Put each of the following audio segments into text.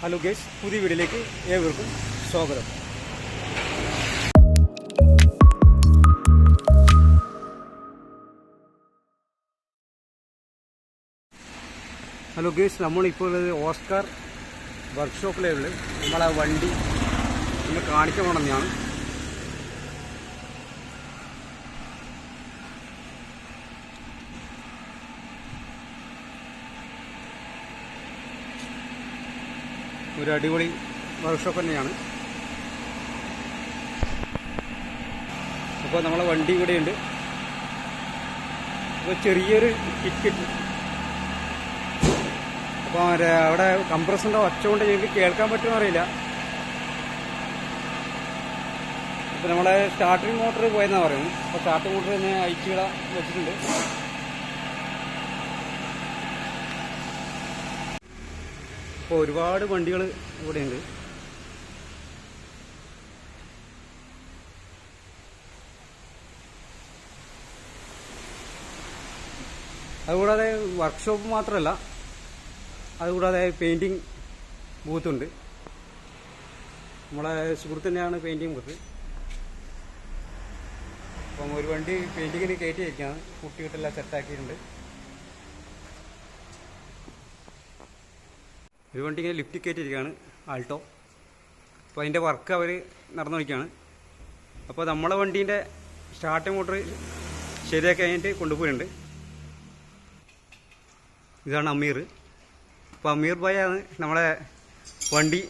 Hello guys പുതിയ വീഡിയോയിലേക്ക് ഏവർക്കും സ്വാഗതം. ഹലോ ഗേസ് നമ്മളിപ്പോൾ ഉള്ളത് ഓസ്കാർ വർക്ക്ഷോപ്പിലേ വർക്ക്ഷോപ്പിലുള്ള നമ്മളാ വണ്ടി ഒന്ന് കാണിക്കാൻ പോകണമെന്നാണ് ഒരു അടിപൊളി വർക്ക്ഷോപ്പ് തന്നെയാണ്. അപ്പോൾ നമ്മളെ വണ്ടി ഇവിടെയുണ്ട് അപ്പോൾ ചെറിയൊരു ടിക്കറ്റ് അപ്പോൾ അവിടെ കംപ്രസറിന്റെ ഒച്ച കൊണ്ട് ഞങ്ങൾക്ക് കേൾക്കാൻ പറ്റുമോ അറിയില്ല. അപ്പോൾ നമ്മളെ സ്റ്റാർട്ടിംഗ് മോട്ടർ പോയെന്നാണ് പറയുന്നത്. അപ്പോൾ സ്റ്റാർട്ടിംഗ് മോട്ടർ തന്നെ അയച്ചുവിട വെച്ചിട്ടുണ്ട്. ഇപ്പോൾ ഒരുപാട് വണ്ടികൾ ഇവിടെയുണ്ട്. അതുകൂടാതെ വർക്ക്ഷോപ്പ് മാത്രമല്ല അതുകൂടാതെ പെയിന്റിങ് ബൂത്തുണ്ട് നമ്മളെ സുഹൃത്ത് തന്നെയാണ് പെയിന്റിങ് ബൂത്ത് അപ്പം ഒരു വണ്ടി പെയിന്റിങ്ങിന് കയറ്റി വയ്ക്കുകയാണ് കുട്ടികൾക്കെല്ലാം സെറ്റാക്കിയിട്ടുണ്ട് ഒരു വണ്ടി ഇങ്ങനെ ലിഫ്റ്റ് കയറ്റിയിരിക്കുകയാണ് ആൾട്ടോ. അപ്പോൾ അതിന്റെ വർക്ക് അവർ നടന്നു വയ്ക്കുകയാണ് അപ്പോൾ നമ്മളെ വണ്ടീന്റെ സ്റ്റാർട്ടിംഗ് മോട്ടർ ശരിയാക്കി കഴിഞ്ഞിട്ട് കൊണ്ടുപോയിട്ടുണ്ട്. ഇതാണ് അമീർ. അപ്പോൾ അമീർ ഭായാണ് നമ്മളെ വണ്ടി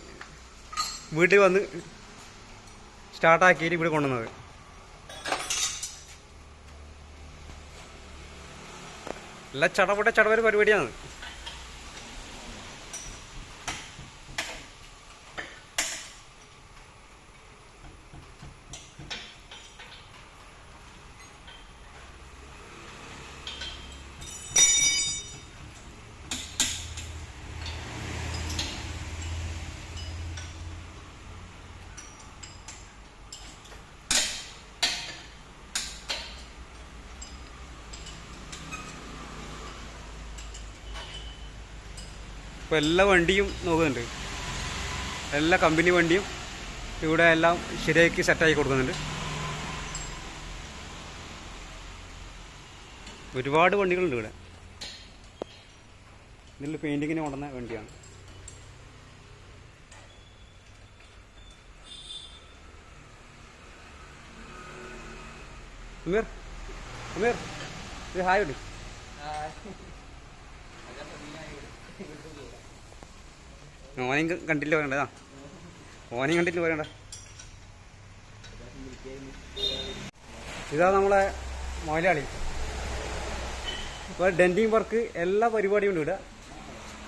വീട്ടിൽ വന്ന് സ്റ്റാർട്ടാക്കിയിട്ട് ഇവിടെ കൊണ്ടുവന്നത്. എല്ലാം ചടപട ചടവര പരിപാടിയാണ്. ഇപ്പോൾ എല്ലാ വണ്ടിയും നോക്കുന്നുണ്ട്. എല്ലാ കമ്പനി വണ്ടിയും ഇവിടെ എല്ലാം ശരിയാക്കി സെറ്റാക്കി കൊടുക്കുന്നുണ്ട്. ഒരുപാട് വണ്ടികളുണ്ട് ഇവിടെ. ഇതിൽ പെയിന്റിങ്ങിന് കൊണ്ടുവന്ന വണ്ടിയാണ്. അമീർ അമീർ ഇത് ഹായ് ഉണ്ട് ഓനെയും കണ്ടില്ല പറയണ്ടതാ ഓനെയും കണ്ടില്ല പറയണ്ട. ഇതാ നമ്മളെ മലയാളി ഇപ്പോൾ ഡെന്റിങ് വർക്ക് എല്ലാ പരിപാടിയും ഉണ്ട് ഇവിടെ.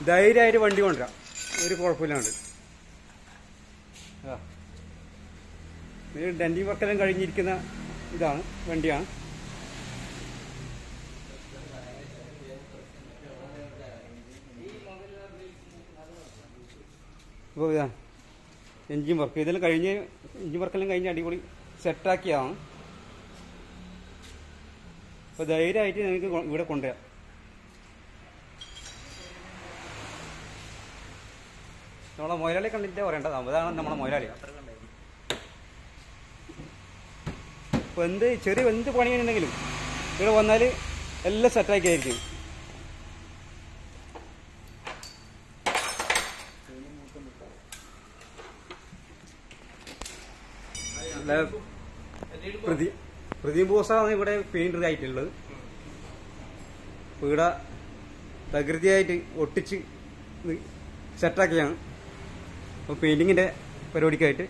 ധൈര്യമായിട്ട് വണ്ടി കൊണ്ടുവരാം. ഒരു കുഴപ്പമില്ലാണ്ട്. ഡെന്റിങ് വർക്കെല്ലാം കഴിഞ്ഞിരിക്കുന്ന ഇതാണ് വണ്ടിയാണ്. ഇപ്പോൾ ഇതാ എൻജിൻ വർക്ക് ഇതെല്ലാം കഴിഞ്ഞ് എൻജിൻ വർക്കെല്ലാം കഴിഞ്ഞ് അടിപൊളി സെറ്റാക്കിയതാണ് അപ്പോൾ ധൈര്യമായിട്ട് നിങ്ങൾക്ക് ഇവിടെ കൊണ്ടുവരാം. നമ്മളെ മൊയലാളി കണ്ടിട്ട് പറയേണ്ടത് അതാണ് നമ്മളെ മൊയലാളി. അപ്പോൾ എന്ത് ചെറിയ എന്ത് പണിയുണ്ടെങ്കിലും ഇവിടെ വന്നാൽ എല്ലാം സെറ്റാക്കി പ്രദീപ് ബോസാണ് ഇവിടെ പെയിന്റർ ആയിട്ടുള്ളത്. വീട പ്രകൃതിയായിട്ട് ഒട്ടിച്ച് സെറ്റാക്കിയാണ്. അപ്പോൾ പെയിന്റിങ്ങിന്റെ പരിപാടിക്കായിട്ട്.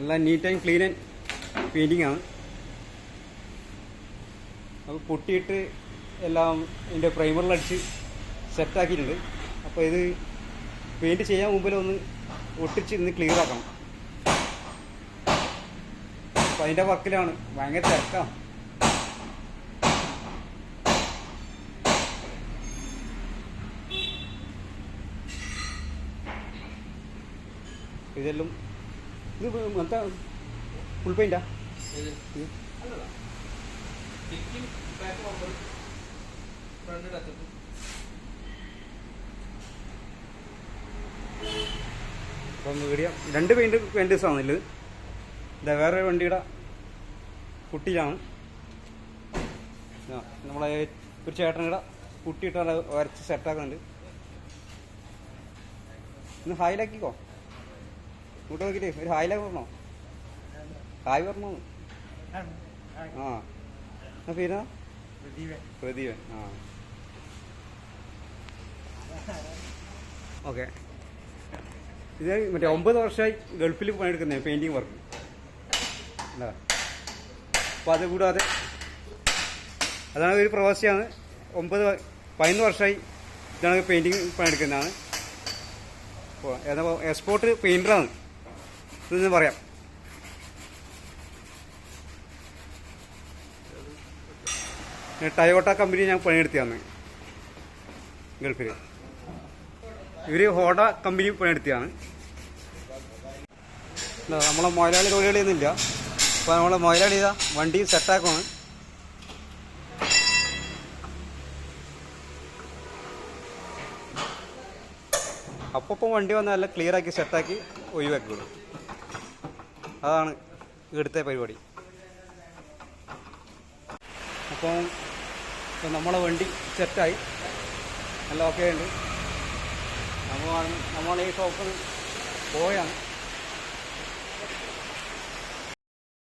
എല്ലാം neat and clean and painting ആണ്. അപ്പോൾ പൊട്ടിയിട്ട് എല്ലാം ഇതിന്റെ പ്രൈമറിലടിച്ച് സെറ്റാക്കിയിട്ടുണ്ട് അപ്പോൾ ഇത് പെയിന്റ് ചെയ്യാൻ മുമ്പിലൊന്ന് ഒട്ടിച്ച് ഇന്ന് ക്ലിയർ ആക്കണം. അപ്പൊ അതിന്റെ വർക്കിലാണ്. ഭയങ്കര തിരക്കാണ് ഇതെല്ലാം ഇത് എന്താ? Full bumper front touch up അപ്പം വീഡിയോ രണ്ട് പെയിന്റ് പെയിന്റേഴ്സാണ് ഇത് ഇതാ വേറെ വണ്ടിയുടെ കുട്ടിയിലാണ് നമ്മളെ ഒരു ചേട്ടനിടെ കുട്ടിയിട്ടാണ് വരച്ച് സെറ്റാക്കുന്നുണ്ട് ഒന്ന് ഹായിലാക്കിക്കോ കൂട്ടം നോക്കിയിട്ട് ഒരു ഹായിലാക്കി പറഞ്ഞോ? ഹായ് പറഞ്ഞോ? ആ. എന്നാ പേരാ? പ്രദീപൻ. ആ. ഓക്കെ. ഇത് മറ്റേ ഒമ്പത് വർഷമായി ഗൾഫിൽ പണിയെടുക്കുന്ന പെയിന്റിങ് വർക്ക് അല്ല അപ്പോൾ അത് കൂടാതെ അതാണ് ഒരു പ്രവാസിയാണ്. ഒമ്പത് പതിനൊന്ന് വർഷമായി ഇതാണ് പെയിന്റിങ് പണിയെടുക്കുന്നതാണ്. അപ്പോൾ ഏതാ എക്സ്പോർട്ട് പെയിന്ററാണ് ഇതെന്ന് പറയാം. ടയോട്ട കമ്പനി ഞാൻ പണിയെടുത്തിയാണ് ഗൾഫിൽ ഇവർ ഹോഡ കമ്പനി പണിയെടുത്തിയാണ് നമ്മളെ മുതലാളി തൊഴിലാളിയൊന്നുമില്ല. അപ്പോൾ നമ്മളെ മുതലാളി ഇതാ വണ്ടി സെറ്റാക്കുവാണ്. അപ്പം വണ്ടി വന്ന് നല്ല ക്ലിയർ ആക്കി സെറ്റാക്കി ഒഴിവാക്കി വിടും അതാണ് ഇവിടുത്തെ പരിപാടി. അപ്പം ഇപ്പം നമ്മളെ വണ്ടി സെറ്റായി. നല്ല ഓക്കെ ഉണ്ട് നമ്മൾ നമ്മൾ ഈ ഷോപ്പിൽ പോയാണ്.